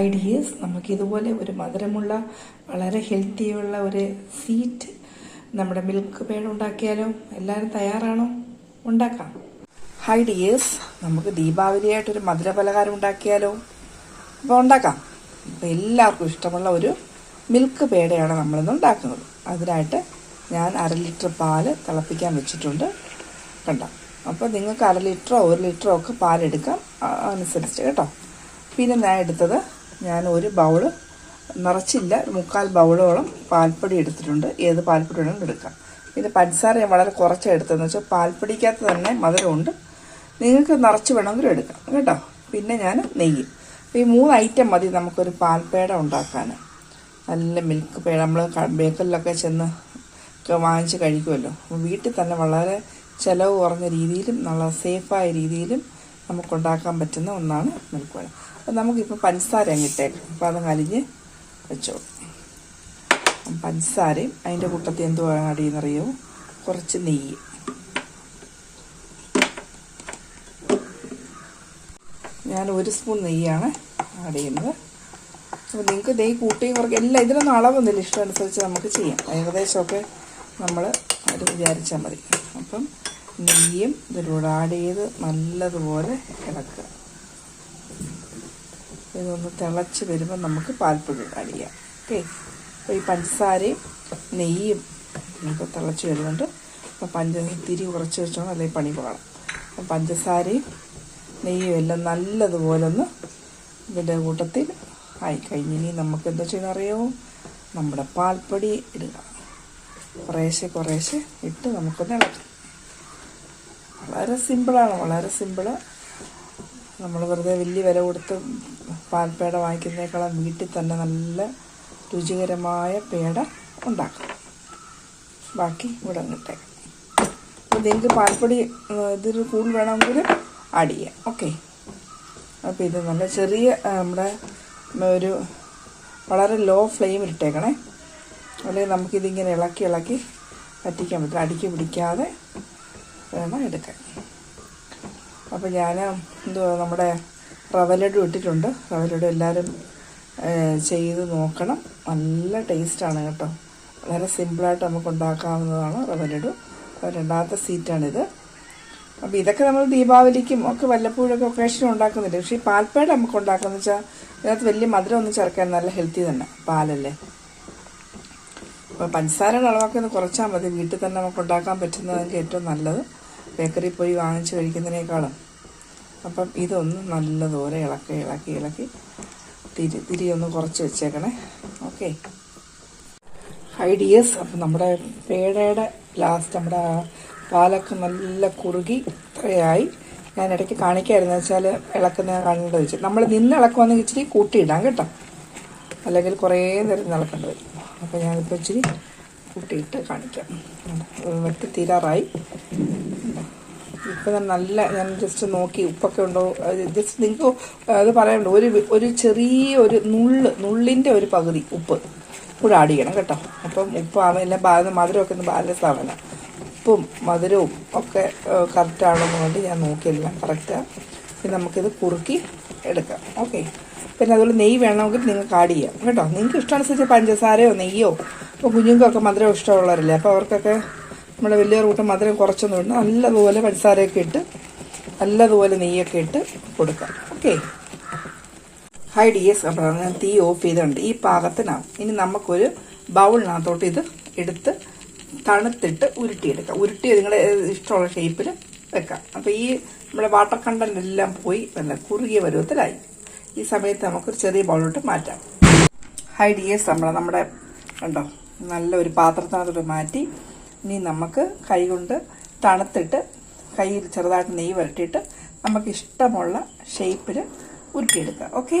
Ideas നമുക്ക് ഇതുപോലെ ഒരു മധുരമുള്ള വളരെ ഹെൽത്തിയുള്ള ഒരു സീറ്റ് നമ്മുടെ മിൽക്ക് പേഡ് ഉണ്ടാക്കിയാലോ? എല്ലാവരും തയ്യാറാണോ? ഉണ്ടാക്കാം. ഹൈ ഡിയേഴ്സ് നമുക്ക് ദീപാവലിയായിട്ടൊരു മധുര പലഹാരം ഉണ്ടാക്കിയാലോ? അപ്പോൾ ഉണ്ടാക്കാം. അപ്പോൾ എല്ലാവർക്കും ഇഷ്ടമുള്ള ഒരു മിൽക്ക് പേടയാണ് നമ്മളിന്ന് ഉണ്ടാക്കുന്നത്. അതിനായിട്ട് ഞാൻ അര ലിറ്റർ പാൽ തിളപ്പിക്കാൻ വെച്ചിട്ടുണ്ട്. കണ്ടോ? അപ്പോൾ നിങ്ങൾക്ക് അര ലിറ്ററോ ഒരു ലിറ്ററോ ഒക്കെ പാലെടുക്കാം. അനുസരിച്ച് കേട്ടോ. പിന്നെ ഞാൻ എടുത്തത് ഞാൻ ഒരു ബൗൾ നിറച്ചില്ല മുക്കാൽ ബൗളോളം പാൽപ്പൊടി എടുത്തിട്ടുണ്ട്. ഏത് പാൽപ്പൊടി വേണമെങ്കിലും എടുക്കാം. പിന്നെ പഞ്ചസാര ഞാൻ വളരെ കുറച്ചാണ് എടുത്തതെന്ന് വെച്ചാൽ പാൽപ്പൊടിക്കകത്ത് തന്നെ മധുരമുണ്ട്. നിങ്ങൾക്ക് നിറച്ച് വേണമെങ്കിലും എടുക്കാം കേട്ടോ? പിന്നെ ഞാൻ നെയ്യ്. ഈ മൂന്ന് ഐറ്റം മതി നമുക്കൊരു പാൽപ്പേട ഉണ്ടാക്കാൻ നല്ല മിൽക്ക് പേട. നമ്മൾ ബേക്കറിലൊക്കെ ചെന്ന് വാങ്ങിച്ച് കഴിക്കുമല്ലോ. വീട്ടിൽ തന്നെ വളരെ ചിലവ് കുറഞ്ഞ രീതിയിലും നല്ല സേഫായ രീതിയിലും നമുക്കുണ്ടാക്കാൻ പറ്റുന്ന ഒന്നാണ് മിൽക്ക് പേട അപ്പോൾ നമുക്കിപ്പോൾ പഞ്ചസാര അങ്ങിട്ടേക്കും അപ്പം അത് അലിഞ്ഞ് വെച്ചോളൂ പഞ്ചസാരയും അതിന്റെ കൂട്ടത്തിൽ എന്ത് ആഡ് ചെയ്യുന്നറിയോ കുറച്ച് നെയ്യ്. ഞാൻ ഒരു സ്പൂൺ നെയ്യാണ് ആഡ് ചെയ്യുന്നത്. അപ്പോൾ നിങ്ങൾക്ക് നെയ്യ് കൂട്ടിയും കുറയ്ക്കും എല്ലാം ഇതിനൊന്നും അളവൊന്നുമില്ല. ഇഷ്ടമനുസരിച്ച് നമുക്ക് ചെയ്യാം. ഏകദേശമൊക്കെ നമ്മൾ അത് വിചാരിച്ചാൽ മതി. അപ്പം നെയ്യും ഇതിലൂടെ ആഡ് ചെയ്ത് നല്ലതുപോലെ ഇളക്കുക. ഇതൊന്ന് തിളച്ച് വരുമ്പോൾ നമുക്ക് പാൽപ്പൊടി ആഡ് ചെയ്യാം. ഓക്കെ? അപ്പോൾ ഈ പഞ്ചസാരയും നെയ്യും നമുക്ക് തിളച്ച് വരുന്നുണ്ട്. അപ്പോൾ പഞ്ച തിരി കുറച്ച് വെച്ചോണം അല്ലെങ്കിൽ പണി പോകണം. അപ്പം പഞ്ചസാരയും നെയ്യും എല്ലാം നല്ലതുപോലെ ഒന്ന് ഇതിന്റെ കൂട്ടത്തിൽ ആയി കഴിഞ്ഞ് ഇനി നമുക്ക് എന്താ ചെയ്യുന്ന അറിയാമോ നമ്മുടെ പാൽപ്പൊടി ഇടുക. കുറേശ്ശെ കുറേശ്ശെ ഇട്ട് നമുക്കൊന്ന് ഇളക്കാം. വളരെ സിമ്പിളാണ് വളരെ സിമ്പിൾ. നമ്മൾ വെറുതെ വലിയ വില കൊടുത്ത് പാൽപ്പേട വാങ്ങിക്കുന്നതിനേക്കാളും വീട്ടിൽ തന്നെ നല്ല രുചികരമായ പേട ഉണ്ടാക്കാം. ബാക്കി ഇവിടെ ഇട്ടേക്കാം അപ്പോൾ നിങ്ങൾക്ക് പാൽപ്പൊടി ഇതിൽ കൂടുതൽ വേണമെങ്കിൽ ആഡ് ചെയ്യാം. ഓക്കെ. അപ്പോൾ ഇത് നല്ല ചെറിയ നമ്മുടെ ഒരു വളരെ ലോ ഫ്ലെയിമിൽ ഇട്ടേക്കണേ. അല്ലെങ്കിൽ നമുക്കിതിങ്ങനെ ഇളക്കി ഇളക്കി പറ്റിക്കാൻ പറ്റും അടിക്ക് പിടിക്കാതെ വേണം എടുക്കാൻ അപ്പോൾ ഞാൻ എന്തുവാ നമ്മുടെ റവ ലഡു ഇട്ടിട്ടുണ്ട്. റവ ലഡു എല്ലാവരും ചെയ്ത് നോക്കണം. നല്ല ടേസ്റ്റാണ് കേട്ടോ. വളരെ സിമ്പിളായിട്ട് നമുക്ക് ഉണ്ടാക്കാവുന്നതാണ് റവ ലഡു അപ്പോൾ രണ്ടാമത്തെ സീറ്റാണിത്. അപ്പോൾ ഇതൊക്കെ നമ്മൾ ദീപാവലിക്കും ഒക്കെ വല്ലപ്പോഴൊക്കെ ഒക്കേഷനും ഉണ്ടാക്കുന്നുണ്ട് പക്ഷേ ഈ പാൽപ്പേട നമുക്ക് ഉണ്ടാക്കുന്നത് വെച്ചാൽ ഇതിനകത്ത് വലിയ മധുരം ഒന്നും ചേർക്കാൻ നല്ല ഹെൽത്തി തന്നെ പാലല്ലേ? അപ്പോൾ പഞ്ചസാരയുടെ അളവൊക്കെ ഒന്ന് കുറച്ചാൽ മതി. വീട്ടിൽ തന്നെ നമുക്ക് ഉണ്ടാക്കാൻ പറ്റുന്നതെങ്കിൽ ഏറ്റവും നല്ലത്. ബേക്കറിയിൽ പോയി വാങ്ങിച്ച് കഴിക്കുന്നതിനേക്കാളും. അപ്പം ഇതൊന്ന് നല്ലതുപോലെ ഇളക്കി ഇളക്കി ഇളക്കി തിരി തിരി ഒന്ന് കുറച്ച് വെച്ചേക്കണേ. ഓക്കെ. ഐഡിയസ് അപ്പം നമ്മുടെ പേടയുടെ ലാസ്റ്റ് നമ്മുടെ പാലൊക്കെ നല്ല കുറുകി ഇത്രയായി. ഞാൻ ഇടയ്ക്ക് കാണിക്കായിരുന്നു. വെച്ചാൽ ഇളക്കുന്ന കാണേണ്ടത് വെച്ച്. നമ്മൾ നിന്ന് ഇളക്കുവാണെങ്കിൽ ഇച്ചിരി കൂട്ടിയിടാം കേട്ടോ. അല്ലെങ്കിൽ കുറേ നേരം ഇളക്കേണ്ടി വരും. അപ്പോൾ ഞാനിപ്പോൾ ഇച്ചിരി കൂട്ടിയിട്ട് കാണിക്കാം. വെട്ടി തീരാറായി. ഇപ്പം നല്ല ഞാൻ ജസ്റ്റ് നോക്കി ഉപ്പൊക്കെ ഉണ്ടോ? ജസ്റ്റ് നിങ്ങൾക്ക് അത് പറയാനുണ്ട്. ഒരു ഒരു ചെറിയ ഒരു നുള്ള് നുള്ളിന്റെ ഒരു പകുതി ഉപ്പ് കൂടെ ആഡ് ചെയ്യണം കേട്ടോ. അപ്പം ഉപ്പാണ് എല്ലാം ബാധ മധുരമൊക്കെ ഒന്ന് ബാലൻസ് ആവണം ഉപ്പും മധുരവും ഒക്കെ കറക്റ്റാണെന്ന് വേണ്ടി ഞാൻ നോക്കിയെല്ലാം കറക്റ്റാണ് പിന്നെ നമുക്കിത് കുറുക്കി എടുക്കാം. ഓക്കെ പിന്നെ അതുപോലെ നെയ്യ് വേണമെങ്കിൽ നിങ്ങൾക്ക് ആഡ് ചെയ്യാം. കേട്ടോ. നിങ്ങൾക്ക് ഇഷ്ടമനുസരിച്ച് പഞ്ചസാരയോ നെയ്യോ ഇപ്പോൾ കുഞ്ഞുങ്ങൾക്കൊക്കെ മധുരം ഇഷ്ടമുള്ളവരല്ലേ? അപ്പോൾ അവർക്കൊക്കെ നമ്മുടെ വലിയ റൂട്ട് മധുരം കുറച്ചൊന്നും ഇടണം നല്ലതുപോലെ പഞ്ചസാരയൊക്കെ ഇട്ട് നല്ലതുപോലെ നെയ്യൊക്കെ ഇട്ട് കൊടുക്കാം. ഓക്കെ ഹൈ ഡിയസ് അപ്പോൾ ഞാൻ തീ ഓഫ് ചെയ്തിട്ടുണ്ട്. ഈ പാകത്തിനാവും ഇനി നമുക്കൊരു ബൗളിനകത്തോട്ട് ഇത് എടുത്ത് തണുത്തിട്ട് ഉരുട്ടിയെടുക്കാം. ഉരുട്ടി നിങ്ങളുടെ ഇഷ്ടമുള്ള ഷേപ്പിൽ വെക്കാം. അപ്പോൾ ഈ നമ്മുടെ വാട്ടർ കണ്ടന്റ് എല്ലാം പോയി നല്ല കുറുകിയ പരുവത്തിലായി. ഈ സമയത്ത് നമുക്കൊരു ചെറിയ ബൗളിലോട്ട് മാറ്റാം. ഹൈ ഡിയേഴ്സ് നമ്മൾ നമ്മുടെ കണ്ടോ? നല്ല ഒരു പാത്രത്തിനകത്തോട്ട് മാറ്റി ഇനി നമുക്ക് കൈ കൊണ്ട് തണുത്തിട്ട് കയ്യിൽ ചെറുതായിട്ട് നെയ്യ് വരട്ടിയിട്ട് നമുക്ക് ഇഷ്ടമുള്ള ഷേപ്പിൽ ഉരുട്ടിയെടുക്കുക ഓക്കെ?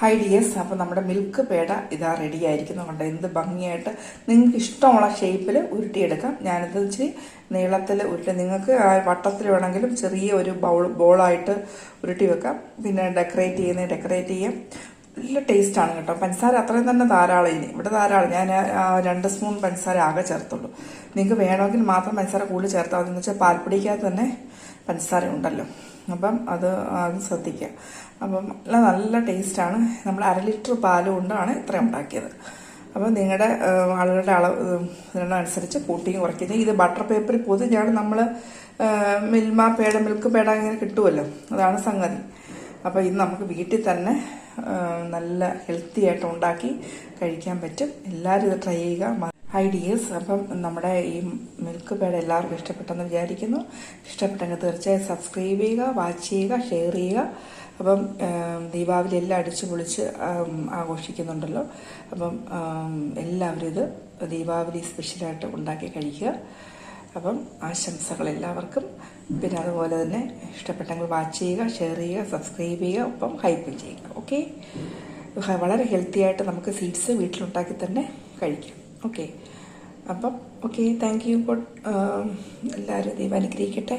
ഹൈ ഡിയേഴ്സ് അപ്പോൾ നമ്മുടെ മിൽക്ക് പേട ഇതാ റെഡി ആയിരിക്കുന്നു. കൊണ്ട് എന്ത് ഭംഗിയായിട്ട് നിങ്ങൾക്ക് ഇഷ്ടമുള്ള ഷേപ്പിൽ ഉരുട്ടിയെടുക്കാം. ഞാനിത് ഇച്ചിരി നീളത്തിൽ ഉരുട്ടി നിങ്ങൾക്ക് ആ വട്ടത്തിൽ വേണമെങ്കിലും ചെറിയ ഒരു ബൗൾ ബോളായിട്ട് ഉരുട്ടി വെക്കാം. പിന്നെ ഡെക്കറേറ്റ് ചെയ്യുന്നത് ഡെക്കറേറ്റ് ചെയ്യാം. നല്ല ടേസ്റ്റാണ് കേട്ടോ. പഞ്ചസാര അത്രയും തന്നെ ധാരാളം ഇനി. ഇവിടെ ധാരാളം. ഞാൻ രണ്ട് സ്പൂൺ പഞ്ചസാര ആകെ ചേർത്തുള്ളൂ. നിങ്ങൾക്ക് വേണമെങ്കിൽ മാത്രം പഞ്ചസാര കൂടുതൽ ചേർത്താൽ മതി. എന്ന് വെച്ചാൽ പാൽപ്പൊടിക്കകത്ത് തന്നെ പഞ്ചസാര ഉണ്ടല്ലോ. അപ്പം അത് അത് ശ്രദ്ധിക്കുക. അപ്പം നല്ല നല്ല ടേസ്റ്റാണ് നമ്മൾ അര ലിറ്റർ പാൽ കൊണ്ടാണ് ഇത്ര ഉണ്ടാക്കിയത്. അപ്പം നിങ്ങളുടെ ആളുകളുടെ അളവ് ഏഹ്, ഇതിനനുസരിച്ച് കൂട്ടിയും കുറയ്ക്കുന്നത് ഇത് ബട്ടർ പേപ്പറിൽ പൊതിഞ്ഞാണ് നമ്മൾ മിൽമ പേട മിൽക്ക് പേട ഇങ്ങനെ കിട്ടുമല്ലോ അതാണ് സംഗതി. അപ്പോൾ ഇത് നമുക്ക് വീട്ടിൽ തന്നെ നല്ല ഹെൽത്തി ആയിട്ട് ഉണ്ടാക്കി കഴിക്കാൻ പറ്റും. എല്ലാവരും ഇത് ട്രൈ ചെയ്യുക. ഐഡിയസ് അപ്പം നമ്മുടെ ഈ മിൽക്ക് പേഡ് എല്ലാവർക്കും ഇഷ്ടപ്പെട്ടെന്ന് വിചാരിക്കുന്നു. ഇഷ്ടപ്പെട്ടെങ്കിൽ തീർച്ചയായും സബ്സ്ക്രൈബ് ചെയ്യുക വാച്ച് ചെയ്യുക ഷെയർ ചെയ്യുക. അപ്പം ദീപാവലി എല്ലാം അടിച്ചു പൊളിച്ച് ആഘോഷിക്കുന്നുണ്ടല്ലോ. അപ്പം എല്ലാവരും ഇത് ദീപാവലി സ്പെഷ്യലായിട്ട് ഉണ്ടാക്കി കഴിക്കുക. അപ്പം ആശംസകൾ എല്ലാവർക്കും. പിന്നെ അതുപോലെ തന്നെ ഇഷ്ടപ്പെട്ടെങ്കിൽ വാച്ച് ചെയ്യുക ഷെയർ ചെയ്യുക സബ്സ്ക്രൈബ് ചെയ്യുക ഒപ്പം ഹൈപ്പ് ചെയ്യുക. ഓക്കെ വളരെ ഹെൽത്തി ആയിട്ട് നമുക്ക് സീഡ്സ് വീട്ടിലുണ്ടാക്കി തന്നെ കഴിക്കാം. ഓക്കെ അപ്പം ഓക്കെ താങ്ക് യു ഗുഡ് എല്ലാവരും ദൈവം അനുഗ്രഹിക്കട്ടെ.